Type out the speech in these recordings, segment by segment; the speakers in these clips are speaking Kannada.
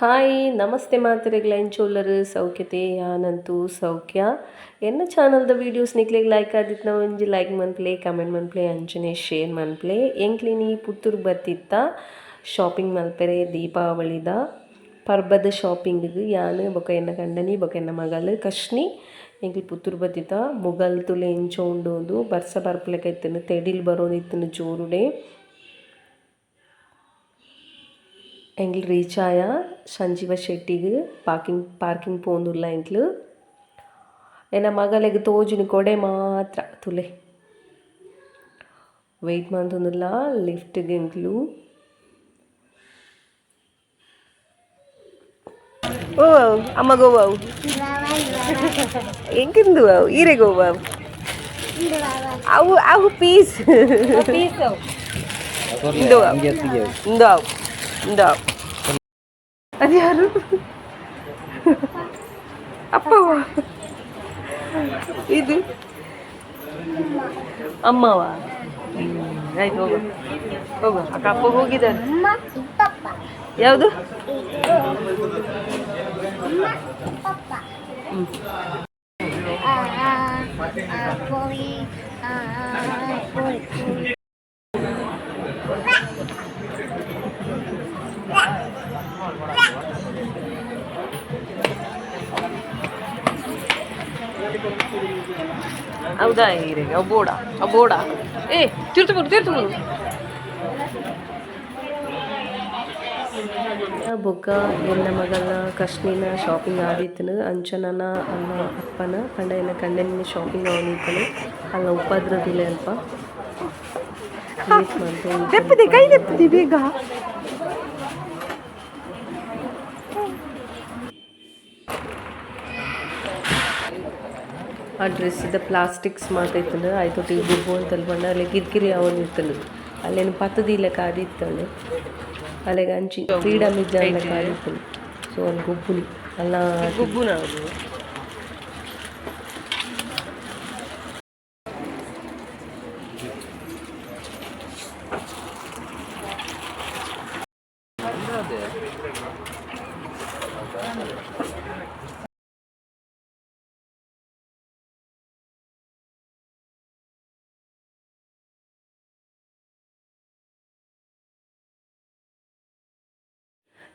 ಹಾಯ್, ನಮಸ್ತೆ ಮಾತ್ರೆ, ಗ್ಲೈನ್ ಚೋಲರ್ ಸೌಖ್ಯತೆ ಯಾನಂತೂ ಸೌಖ್ಯ. ಎನ್ನ ಚಾನಲ್ದ ವೀಡಿಯೋಸ್ ನಿಕ್ಲೆಗ್ ಲೈಕ್ ಆದಿತ್ತು ನಾವು ಒಂಜಿ ಲೈಕ್ ಮನ್ಪ್ಲೆ ಕಮೆಂಟ್ ಮನ್ಪ್ಲೆ ಅಂಚನೆ ಶೇರ್ ಮನ್ಪ್ಲೆ. ಎಂಕ್ಲಿನಿ ಪುತ್ತೂರು ಬರ್ತಿತ್ತ ಶಾಪಿಂಗ್ ಮಲ್ಪೆರೆ, ದೀಪಾವಳಿದ, ಪರ್ಬದ ಶಾಪಿಂಗ್ಗ್ ಯಾನ್ ಬೊಕ ಎನ್ನ ಕಂಡನಿ ಬೊಕ ಎನ್ನ ಮಗಲ್ ಕಶ್ನಿ. ಎಂಕ್ಲಿ ಪುತ್ತೂರು ಬತ್ತಿತ್ತ ಮುಗಲ್ ತುಲೆ ಎಂಚ ಉಂಡೋಂದು ಬರ್ಸ ಬರ್ಪಲೆಕ ಇತ್ತನು, ತೆಡಿಲ್ ಬರೋದಿತ್ತನು ಜೋರುಡೆ. ರೀಚ್ ಆಯ ಸಂಜೀವ ಶೆಟ್ಟಿಗ್ ಪಾರ್ಕಿಂಗ್ ಪಾರ್ಕಿಂಗ್ ಪೋಂದುಲ್ಲ ಎಂಕ್ಲ್ ಎನ್ನ ಮಗಲೆಗ್ ತೋಜಿನ ಕೊಡೆ ಮಾತ್ರ ತುಲೆ ವೆಯ್ಟ್ ಮಂತೊಂದುಲ್ಲ ಲಿಫ್ಟ್ಗ್ ಎಂಕ್ಲು ಓ ಅಮ್ಮ ಗೋವಾವು ಎಂಕಿಂದು ಅವು ಈರೆ ಗೋವಾವು ಅವು ಅವು ಪೀಸ್ ಇಂದು ಅವು ಇಂದು ಅವು ಇಂದು ಅವು ಅದು ಯಾರು ಅಪ್ಪವ ಇದು ಅಮ್ಮವ ಆಯ್ತು ಹೋಗು ಹೋಗು ಅಕ್ಕ ಅಪ್ಪ ಹೋಗಿದ್ದಾರೆ ಯಾವುದು Boy, ಹೌದಾ ಹೀರೆಗೆ ಅವು ಬೋಡ ಅವು ಬೋಡ ಏ ತಿರ್ತು ತಿರ್ತು ಬೊಕ್ಕ ಎನ್ನ ಮಗನ ಕಷ್ಟಿನ ಶಾಪಿಂಗ್ ಆದಿತ್ತನು ಅಂಚನನ ಅಲ್ಲ ಅಪ್ಪನ ಪಂಡ ಎನ್ನ ಕಂಡನಿನ ಶಾಪಿಂಗ್ ಅವನಿತ್ತನು ಅಲ್ಲ ಉಪದ್ರದಿಲ್ಲ ಅಲ್ಪ ಕೈ ಬೇಗ. ಆ ಡ್ರೆಸ್ಸಿದ ಪ್ಲಾಸ್ಟಿಕ್ಸ್ ಮಾತೈತಂದ್ರೆ ಆಯ್ತು ಟಿ ಗುಬ್ಬು ಅಂತಲ್ಲಿ ಬಣ್ಣ ಅಲ್ಲಿ ಕಿರಿಕಿರಿ ಅವನು ಇರ್ತನು ಅಲ್ಲೇನು ಪತ್ತದಿ ಲೆಕ್ಕ ಆದಿತ್ತಳು ಅಲ್ಲಿಗೆ ಅಂಚಿ ಫ್ರೀಡಮ್ ಇದ್ದ ಲೆಕ್ಕ ಆದಿತ್ತನು ಸೊ ಅಲ್ಲಿ ಗುಬ್ಬುಲಿ ಅಲ್ಲ ಗುಬ್ಬುನ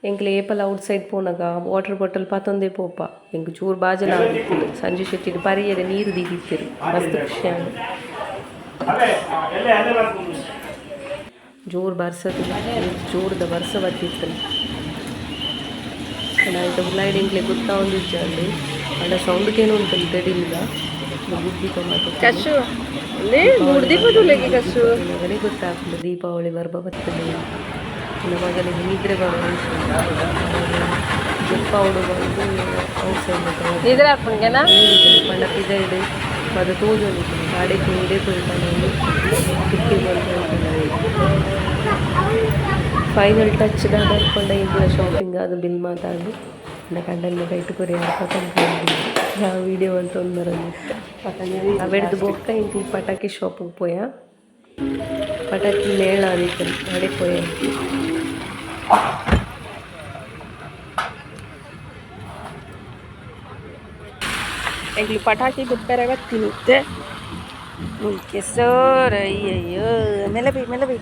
ಎಂಕ್ಲೆ ಏಪಲ ಔಟ್ ಸೈಡ್ ಪೋನಗ ವಾಟರ್ ಬಾಟಲ್ ಪಾತೊಂದೆ ಪೋಪ ಎಂಕ್ ಚೂರು ಬಾಜಲ ಸಂಜೆ ಶೆಟ್ಟಿಡ್ ಪರಿಯರೆ ನೀರು ದೀದಿತ್ತಿರು ಮಸ್ತ್ ಖುಷಿ ಆಗಿ ಜೋರು ಬರ್ಸದು ಜೋರ್ದ ಬರ್ಸ ಬತ್ತಿತ್ತು ಆಯ್ತು ಹುಲ್ಲಾಯ್ಡು ಎಂಕ್ಲೆ ಗೊತ್ತಾ ಒಂದಿಜ್ಜ ಅಲ್ಲಿ ಅಲ್ಲ ಸೌಂಡ್ಗೇನು ಉಂಟಲ್ಲಿ ತೆಡಿಲಿಲ್ಲ ಕಸು ಮೂರು ದೀಪದ ಗೊತ್ತಾಗ್ತದೆ ದೀಪಾವಳಿ ಬರ್ಬ ಬರ್ತದೆ ನನ್ನ ನಿದ್ರೆಗಳು ಜಪ್ಪ ಹುಡುಗ ಬಂದು ಔಟ್ಸೈಡ್ ಇದ್ರ ಹಾಕೊಂಗೆನಾ ಪಂಡ ಪಿದೈಡ್ ಅದು ತೋಜೊಂದಿತ್ತು ಗಾಡಿ ಇಡೇ ಕಿಟ್ಟಿ ಕಿಕ್ಕಿ ಫೈನಲ್ ಟಚ್ ದಾಕೊಂಡ ಇಂದಿನ ಶಾಪಿಂಗ್ ಅದು ಬಿಲ್ ಮಾತಾಡಿ. ನನ್ನ ಕಂಡಲ್ಲಿ ಕೈಟು ಕೊರಿ ಯಾವ ವಿಡಿಯೋ ಅಂತ ಒಂದರಲ್ಲಿ ಅವೆಡ್ದು ಬೊಕ್ಕ ಇಂತಿ ಪಟಾಕಿ ಶಾಪಿಗೆ ಪೋಯ? ಪಟಾಕಿ ಮೇಳ ಅದಕ್ಕೆ ಗಾಡಿ ಪೋಯ? ಇಲ್ಲಿ ಪಟಾಕಿ ಬಿಡ್ತಾರೆ ತಿನ್ನುತ್ತೆ. ಮುಲ್ಕೆ ಸೋರ್, ಅಯ್ಯಯ್ಯೋ ಮೇಲೆ ಬಿ ಮೇಲೆ ಬಿ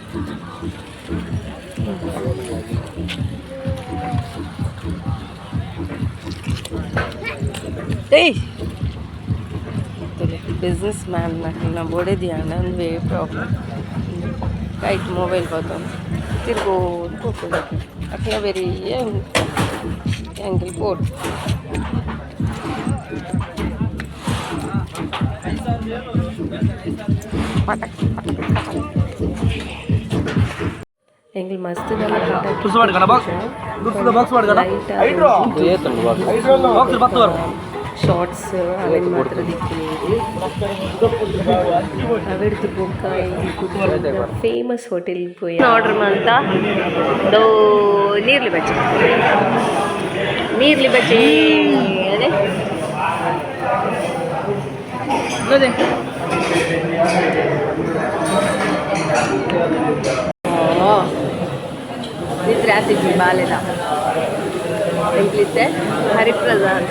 ಏಯ್ ಬಿಸ್ನೆಸ್ ಮ್ಯಾನ್ ನಾನು ಹೊಡೆದಿಯಾ? ನನ್ನ ವೇ ಪ್ರಾಬ್ಲಮ್ ರೈಟ್ ಮೊಬೈಲ್ ಬರ್ತಾನೆ ತಿರ್ಗೋ ಕೂತ್ಕೊಳ್ಬೇಕು ಯಾಕೆಂದ್ರೆ ಬೇರೆ ಹೆಂಗ್ ಹೆಂಗ್ರಿ ಬೋರ್ಡ್ ಪಟಾಕಿ ಹೆಂಗ್ ಮಸ್ತ್ ಬಾಕ್ಸ್ ಬಾಕ್ಸ್ ಬಾಕ್ಸ್ ಶಾರ್ಟ್ಸ್ ಅವೆನ್ ಮಾತ್ರ ದಿಕ್ಕಿನಿ ಅವೆಡ್ದು ಬೊಕ್ಕ ಫೇಮಸ್ ಹೋಟೆಲ್ ಪೋಯ. ಆರ್ಡರ್ ಮಾಡ್ತ ದೋ ನೀರ್ಲಿ ಬಜ್ಜಿ. ನೀರ್ಲಿ ಬಜ್ಜಿ. ಅದೇ. ನಿದ್ರೆ ಆಗ್ತಿದ್ವಿ ಬಾಲೆಲ್ಲ ಎಂಕ್ಲಿತ್ತೆ ಹರಿಪ್ರಸಾದ್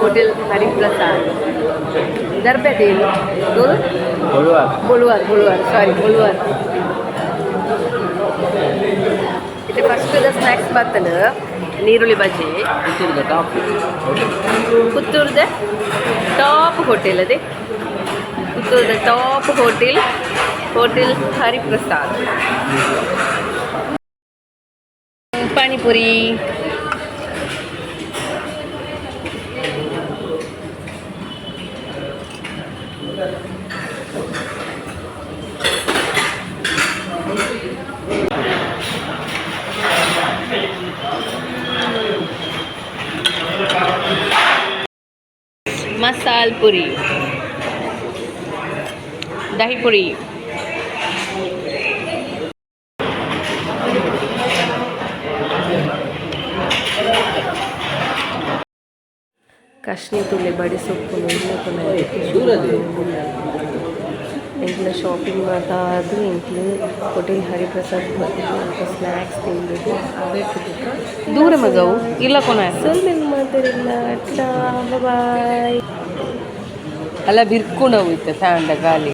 ಹೋಟೆಲ್ ಹರಿಪ್ರಸಾದ್ ದರ್ಬೇದೇನು ಬೊಳುವಾರ್ ಬೊಳುವಾರ್ ಸಾರಿ ಬೊಳುವಾರ್ ಇದು ಫಸ್ಟ್ದ ಸ್ನ್ಯಾಕ್ಸ್ ಬರ್ತದ ನೀರುಳ್ಳಿ ಬಜ್ಜಿ ಪುತ್ತೂರ್ದ ಟಾಪ್ ಹೋಟೆಲ್ ಅದೇ ಪುತ್ತೂರ್ದ top hotel hotel Hariprasad panipuri masala puri dahi पूरी ತುಳ್ಳಿ ಬಡಿ ಸೊಪ್ಪು ಇಂಕ್ಲ ಶಾಪಿಂಗ್ ಮಾಡ್ತಾ ಆದರೂ ಇಂಕ್ಲು ಹೋಟೆಲ್ ಹರಿಪ್ರಸಾದ್ ಬರ್ತಿದ್ದು ಸ್ನ್ಯಾಕ್ಸ್ ತಿಂದಿದ್ದು ದೂರ ಮಗವು ಇಲ್ಲ ಕೊನ ಸ್ವಲ್ಪ ಮಾತಾಡಿಲ್ಲ ಬಾಯ್. ಅಲ್ಲ ಬಿರ್ಕೊಂಡು ಹೋಗುತ್ತೆ ಫ್ಯಾನ್ದ ಗಾಳಿ